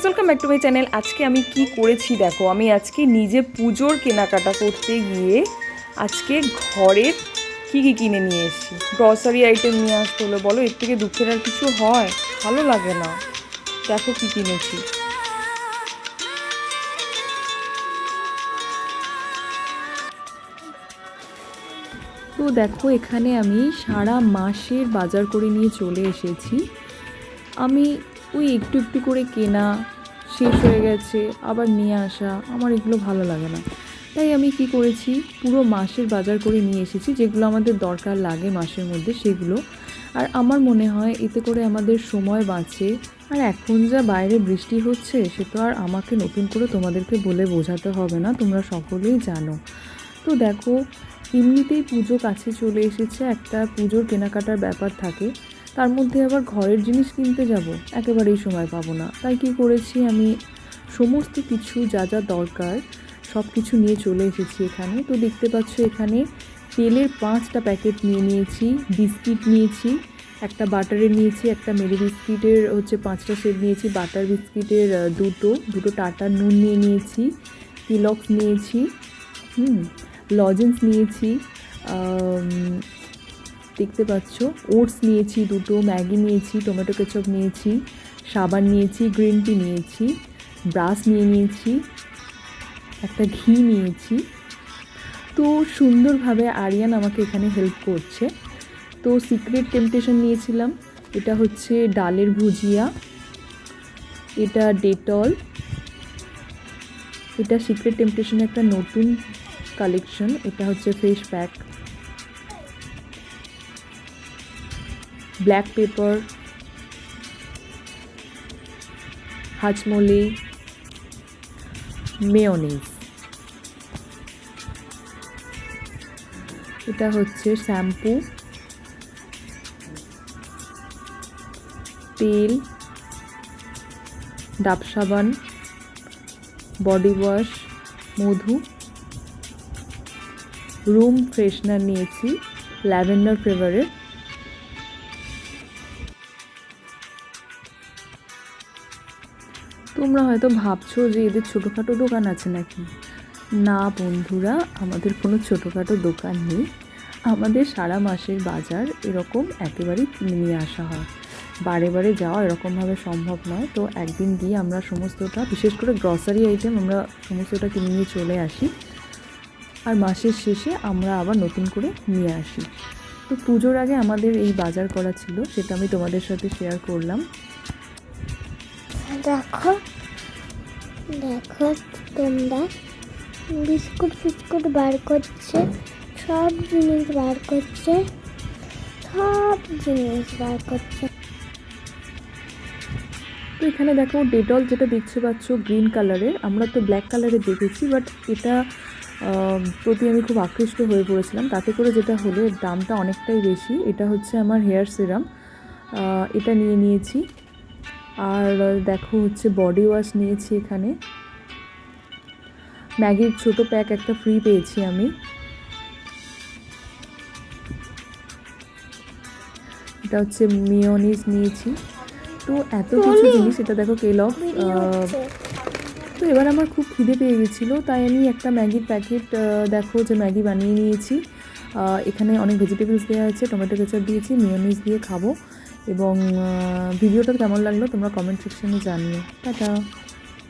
Guys welcome back to my channel আজকে আমি কি করেছি দেখো, আমি আজকে নিজে পুজোর কেনাকাটা করতে গিয়ে আজকে ঘরের কী কী কিনে নিয়ে এসেছি। গ্রসারি আইটেম নিয়ে আসতে হলো, বলো, এর থেকে দুঃখের আর কিছু হয়? ভালো লাগে না। দেখো কী কিনেছি। তো দেখো, এখানে আমি সারা মাসের বাজার করে নিয়ে চলে এসেছি। আমি ওই একটু একটু করে কেনা, শেষ হয়ে গেছে, আবার নিয়ে আসা, আমার এগুলো ভালো লাগে না। তাই আমি কি করেছি, পুরো মাসের বাজার করে নিয়ে এসেছি, যেগুলো আমাদের দরকার লাগে মাসের মধ্যে সেগুলো। আর আমার মনে হয় এতে করে আমাদের সময় বাঁচে। আর এখন যা বাইরে বৃষ্টি হচ্ছে, সে তো আর আমাকে নতুন করে তোমাদেরকে বলে বোঝাতে হবে না, তোমরা সকলেই জানো। তো দেখো, এমনিতেই পুজো কাছে চলে এসেছে, একটা পুজোর কেনাকাটার ব্যাপার থাকে। তার মধ্যে আবার ঘরের জিনিস কিনতে যাব। একেবারেই সময় পাবো না। তাই কি করেছি আমি? সমস্ত কিছু যা যা দরকার সব কিছু নিয়ে চলে এসেছি এখানে। তো দেখতে পাচ্ছ এখানে তেলের পাঁচটা প্যাকেট নিয়ে নিয়েছি, বিস্কিট নিয়েছি, একটা বাটারের নিয়েছি, একটা মেরি বিস্কিটের হচ্ছে পাঁচটা সেট নিয়েছি, বাটার বিস্কিটের দুটো দুটো টাটা নুন নিয়ে নিয়েছি, তিলক্স নিয়েছি, হুম, লজেন্স নিয়েছি দেখতে পাচ্ছ। ওটস নিয়েছি দুটো, ম্যাগি নিয়েছি, টমেটো কেচপ নিয়েছি, সাবান নিয়েছি, গ্রিন টি নিয়েছি, ব্রাশ নিয়ে নিয়েছি, একটা ঘি নিয়েছি। তো সুন্দরভাবে আরিয়ান আমাকে এখানে হেল্প করছে। তো সিক্রেট টেম্পটেশন নিয়েছিলাম, এটা হচ্ছে ডালের ভুজিয়া, এটা ডেটল, এটা সিক্রেট টেম্পটেশনের একটা নতুন কালেকশন এটা হচ্ছে ফেস প্যাক ব্ল্যাক পেপার হাজমলি মেয়নিজ। এটা হচ্ছে শ্যাম্পু, তেল, ডাব সাবান, বডি ওয়াশ, মধু। রুম ফ্রেশনার নিয়েছি, ল্যাভেন্ডার ফ্লেভারের। তোমরা হয়তো ভাবছ যে এদের ছোটোখাটো দোকান আছে নাকি? না বন্ধুরা, আমাদের কোনো ছোটোখাটো দোকান নেই। আমাদের সারা মাসের বাজার এরকম একেবারেই কিনে নিয়ে আসা হয়। বারে বারে যাওয়া এরকমভাবে সম্ভব নয়। তো একদিন গিয়ে আমরা সমস্তটা, বিশেষ করে গ্রসারি আইটেম আমরা সমস্তটা কিনে নিয়ে চলে আসি। আর মাসের শেষে আমরা আবার নতুন করে নিয়ে আসি। তো পুজোর আগে আমাদের এই বাজার করা ছিল, সেটা আমি তোমাদের সাথে শেয়ার করলাম। দেখো দেখো তোমরা বিস্কুট ফিস্কুট বার করছে, সব জিনিস বার করছে, সব জিনিস বার করছে। তো এখানে দেখো ডেটল যেটা দেখতে পাচ্ছ গ্রিন কালারের আমরা তো ব্ল্যাক কালারের দেখেছি, বাট এটা প্রতি আমি খুব আকৃষ্ট হয়ে পড়েছিলাম। তাতে করে যেটা হলো, এর দামটা অনেকটাই বেশি। এটা হচ্ছে আমার হেয়ার সিরাম। এটা নিয়ে নিয়েছি। আর দেখো হচ্ছে বডি ওয়াশ নিয়েছি এখানে। ম্যাগির ছোট প্যাক একটা ফ্রি পেয়েছি আমি। এটা হচ্ছে মিওনিজ নিয়েছি। তো এত কিছু জিনিস এটা দেখো কেলক তো এবার আমার খুব খিদে পেয়ে গেছিল তাই আমি একটা ম্যাগির প্যাকেট দেখো যে ম্যাগি বানিয়ে নিয়েছি। এখানে অনেক ভেজিটেবলস দেওয়া আছে টমেটো কেচাপ দিয়েছি মিওনিজ দিয়ে খাব। এবং ভিডিওটা কেমন লাগল তোমরা কমেন্ট সেকশনে জানিও। টাটা।